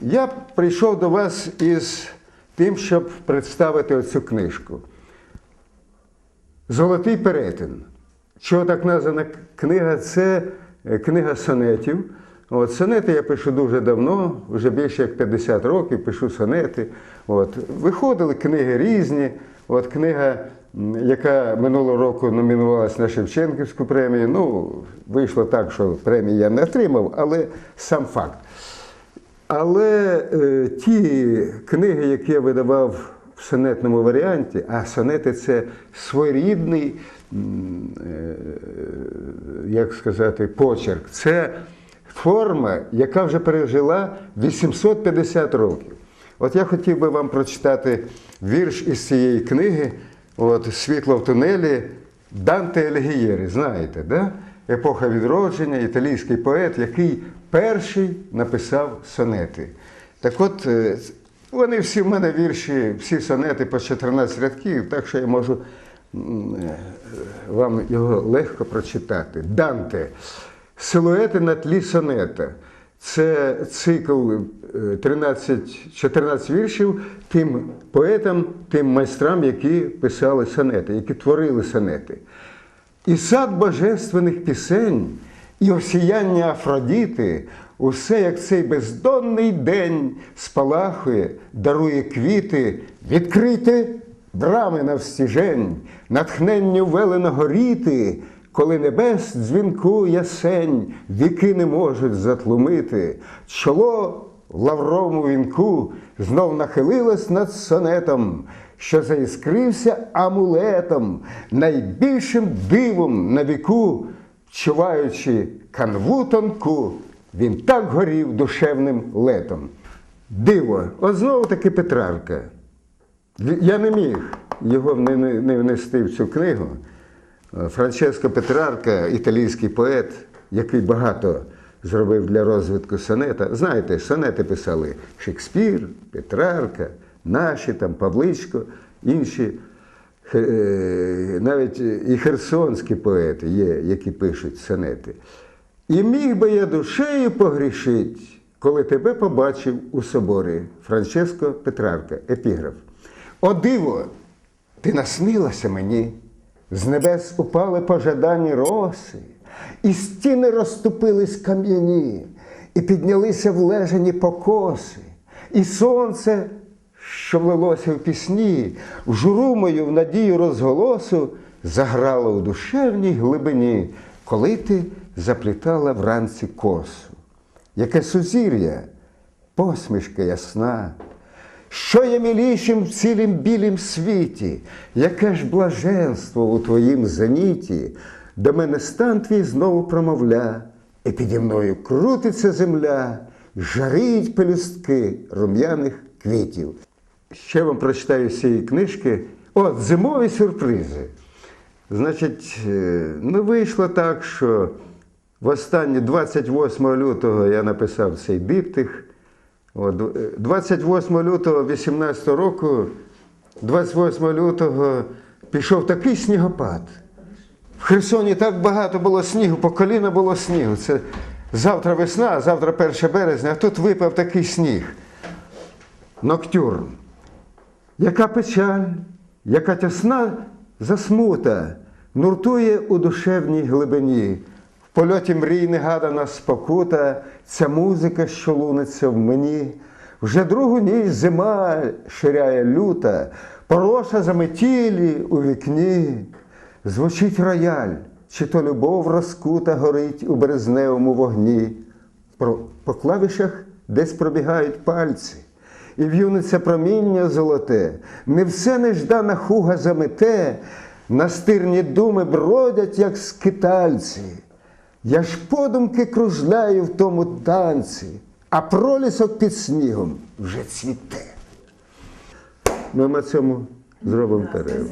Я прийшов до вас із тим, щоб представити оцю книжку. Золотий перетин. Чого так названа книга? Це е, книга сонетів. От, сонети я пишу дуже давно, вже більше як 50 років пишу сонети. От, виходили книги різні. От книга, яка минулого року номінувалась на Шевченківську премію. Ну, вийшло так, що премії я не отримав, але сам факт. Але е, ті книги, які я видавав в сонетному варіанті, а сонети це своєрідний, е, як сказати, почерк. Це форма, яка вже пережила 850 років. От я хотів би вам прочитати вірш із цієї книги, от, Світло в тунелі Данте Алігієри. Знаєте, да? Епоха відродження, італійський поет, який перший написав сонети. Так от, е, вони всі в мене вірші, всі сонети по 14 рядків, так що я можу е, вам його легко прочитати. Данте. Силуети на тлі сонета. Це цикл е, 13, 14 віршів тим поетам, тим майстрам, які писали сонети, які творили сонети. І сад божественних пісень, і осіяння Афродіти, усе, як цей бездонний день спалахує, дарує квіти, відкрити брами навстіжень, натхненню велено горіти, коли небес дзвінку ясень віки не можуть затлумити, чоло в лавровому вінку знов нахилилось над сонетом, що заіскрився амулетом, найбільшим дивом на віку, вчуваючи канву тонку, він так горів душевним летом. Диво, от знову таки Петрарка. Я не міг його не, не, не внести в цю книгу. Франческо Петрарка, італійський поет, який багато зробив для розвитку сонета. Знаєте, сонети писали Шекспір, Петрарка, наші там Павличко, інші. Е, Навіть і херсонські поети є, які пишуть сонети. І міг би я душею погрішить, коли тебе побачив у соборі Франческо Петрарка, епіграф. О диво, ти наснилася мені, з небес упали пожадані роси, і стіни розступились кам'яні, і піднялися влежані покоси, і сонце, що влилося в пісні, в журу мою в надію розголосу, заграло у душевній глибині, коли ти заплітала вранці косу. Яке сузір'я, посмішка ясна, що є милішим в цілім білім світі, яке ж блаженство у твоїм зеніті, до мене стан твій знову промовля, і піді мною крутиться земля, жарить пелюстки рум'яних квітів. Ще вам прочитаю з цієї книжки. От, зимові сюрпризи. Значить, е, ну вийшло так, що в останнє 28 лютого я написав цей диптих. От, е, 28 лютого 18 року, 28 лютого пішов такий снігопад. В Херсоні так багато було снігу, по коліна було снігу. Це завтра весна, завтра 1 березня, а тут випав такий сніг. Ноктюрн. Яка печаль, яка тясна засмута, нуртує у душевній глибині. В польоті мрій негадана спокута, ця музика, що луниться в мені. Вже другу ніч зима ширяє люта, пороша заметілі у вікні. Звучить рояль, чи то любов розкута горить у березневому вогні. По клавішах десь пробігають пальці, і в'юниться проміння золоте, не все неждана хуга замете, настирні думи бродять, як скитальці. Я ж подумки кружляю в тому танці, а пролісок під снігом вже цвіте. Ми на цьому зробимо перерву.